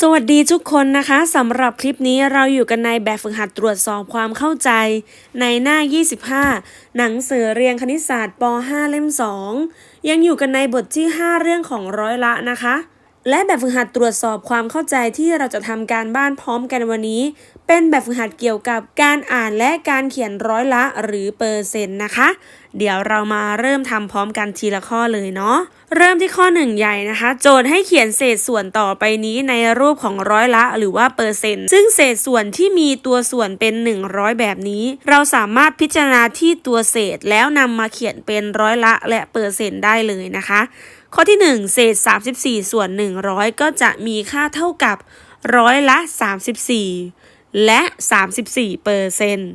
สวัสดีทุกคนนะคะสำหรับคลิปนี้เราอยู่กันในแบบฝึกหัดตรวจสอบความเข้าใจ ในหน้า 25 หนังสือเรียนคณิตศาสตร์ป .5 เล่ม 2 ยังอยู่กันในบทที่ 5 เรื่องของร้อยละนะคะ และแบบฝึกหัดตรวจสอบความเข้าใจที่เราจะทำการบ้านพร้อมกันวันนี้ เป็นแบบฝึกหัดเกี่ยวกับการอ่านและการเขียนร้อยละหรือเปอร์เซ็นต์นะคะ เดี๋ยวเรามาเริ่มทำพร้อมกันทีละข้อเลยเนาะเริ่มที่ข้อหนึ่งใหญ่นะคะ โจทย์ให้เขียนเศษส่วนต่อไปนี้ในรูปของร้อยละหรือว่าเปอร์เซ็นต์ซึ่งเศษส่วนที่มีตัวส่วนเป็น 100 แบบนี้ เราสามารถพิจารณาที่ตัวเศษแล้วนำมาเขียนเป็นร้อยละและเปอร์เซ็นต์ได้เลยนะคะ ข้อที่ 1 เศษ 34 ส่วน 100 ก็จะมีค่าเท่ากับร้อยละ 34 และ 34เปอร์เซ็นต์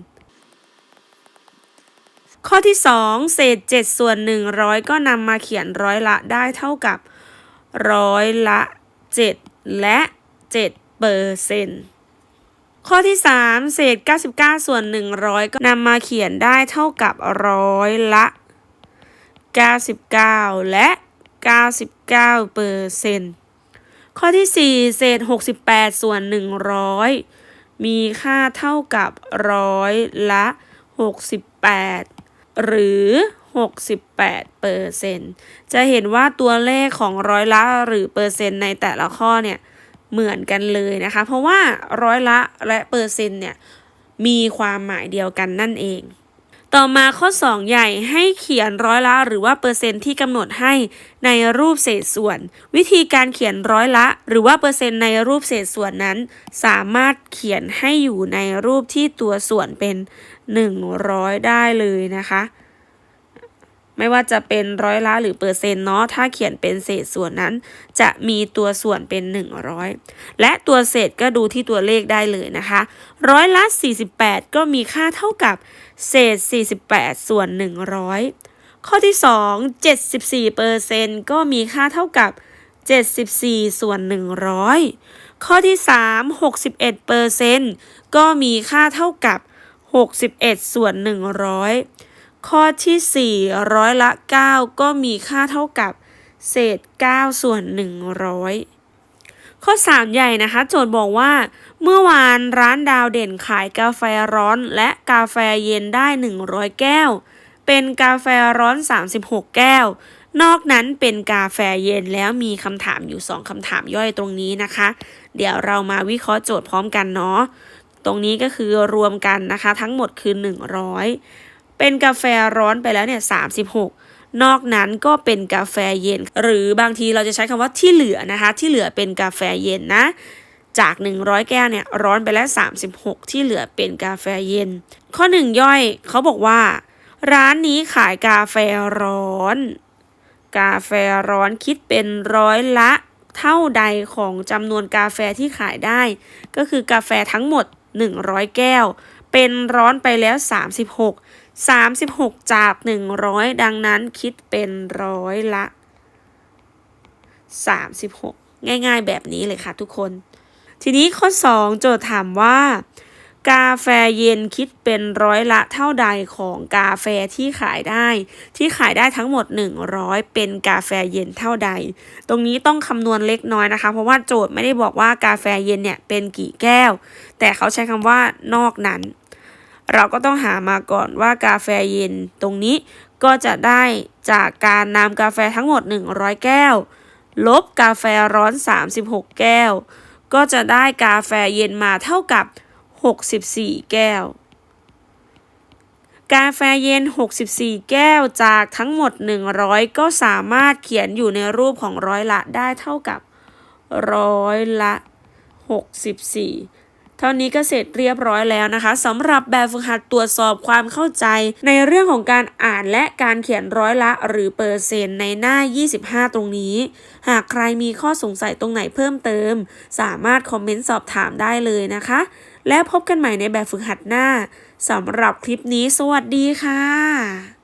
ข้อที่ 2 เศษ 7 ส่วน 100 ก็นำมาเขียนร้อยละได้เท่ากับร้อยละ 7 และ7เปอร์เซ็นต์ข้อที่ 3 เศษ 99 ส่วน 100 ก็นำมาเขียนได้เท่ากับร้อยละ 99 และ 99เปอร์เซ็นต์ข้อที่ 4 เศษ 68 ส่วน 100 มีค่าเท่ากับร้อยละ 68 หรือ 68เปอร์เซ็นต์จะเห็นว่าตัวเลขของร้อยละหรือเปอร์เซ็นต์ในแต่ละข้อเนี่ยเหมือนกันเลยนะคะ เพราะว่าร้อยละและเปอร์เซ็นต์เนี่ยมีความหมายเดียวกันนั่นเอง ต่อมาข้อ 2 ใหญ่ให้เขียนร้อยละหรือว่าเปอร์เซ็นต์ที่กำหนดให้ในรูปเศษส่วน วิธีการเขียนร้อยละ หรือว่าเปอร์เซ็นต์ในรูปเศษส่วนนั้น สามารถเขียนให้อยู่ในรูปที่ตัวส่วนเป็น 100 ได้เลยนะคะ ไม่ว่าจะเป็นร้อยละหรือเปอร์เซ็นต์เนาะถ้าเขียนเป็นเศษส่วนนั้น จะมีตัวส่วนเป็น 100 และตัวเศษก็ดูที่ตัวเลขได้เลยนะคะร้อยละ 48 ก็มีค่าเท่ากับเศษ 48 ส่วน 100 ข้อที่ 2 74เปอร์เซ็นต์ก็มีค่าเท่ากับ 74 ส่วน 100 ข้อที่ 3 61เปอร์เซ็นต์ก็มีค่าเท่ากับ 61 ส่วน 100 ข้อที่ 4 ร้อยละ 9 ก็มีค่าเท่ากับ เศษ 9 ส่วน 100 ข้อ 3 ใหญ่นะคะ โจทย์บอกว่า เมื่อวานร้านดาวเด่นขายกาแฟร้อนและกาแฟเย็นได้ 100 แก้ว เป็นกาแฟร้อน 36 แก้ว นอกนั้นเป็นกาแฟเย็นแล้วมีคำถามอยู่ 2คำถามย่อยตรงนี้นะคะ เดี๋ยวเรามาวิเคราะห์โจทย์พร้อมกันเนาะ ตรงนี้ก็คือรวมกันนะคะ ทั้งหมดคือ 100 เป็นกาแฟร้อนไปแล้วเนี่ย36นอกนั้นก็เป็นกาแฟเย็น หรือบางทีเราจะใช้คำว่าที่เหลือนะคะ ที่เหลือเป็นกาแฟเย็นนะ จาก 100 แก้วเนี่ยร้อนไปแล้ว 36 ที่เหลือเป็นกาแฟเย็น ข้อ 1 ย่อยเขาบอกว่า ร้านนี้ขายกาแฟร้อน กาแฟร้อนคิดเป็นร้อยละเท่าใดของจำนวนกาแฟที่ขายได้ ก็คือกาแฟทั้งหมด 100 แก้ว เป็นร้อนไปแล้ว 36 36 จาก 100 ดังนั้นคิดเป็นร้อยละ 36 ง่ายๆแบบนี้เลยค่ะทุกคน ทีนี้ข้อ 2 โจทย์ถามว่า กาแฟเย็นคิดเป็นร้อยละเท่าใดของกาแฟที่ขายได้ ที่ขายได้ทั้งหมด 100 เป็นกาแฟเย็นเท่าใด ตรงนี้ต้องคำนวณเล็กน้อยนะคะ เพราะว่าโจทย์ไม่ได้บอกว่ากาแฟเย็นเนี่ยเป็นกี่แก้ว แต่เขาใช้คำว่านอกนั้น เราก็ต้องหามาก่อนว่ากาแฟเย็นตรงนี้ก็จะได้จากการนำกาแฟทั้งหมด 100 แก้ว ลบกาแฟร้อน 36 แก้ว ก็จะได้กาแฟเย็นมาเท่ากับ 64 แก้ว กาแฟเย็น 64 แก้วจากทั้งหมด 100 ก็สามารถเขียนอยู่ในรูปของร้อยละได้เท่ากับร้อยละ 64 เท่านี้ก็เสร็จเรียบร้อยแล้วนะคะสำหรับแบบฝึกหัดตรวจสอบความเข้าใจ ในเรื่องของการอ่านและการเขียนร้อยละหรือเปอร์เซ็นต์ในหน้า 25 ตรงนี้ หากใครมีข้อสงสัยตรงไหนเพิ่มเติม สามารถคอมเมนต์สอบถามได้เลยนะคะ และพบกันใหม่ในแบบฝึกหัดหน้าสำหรับคลิปนี้สวัสดีค่ะ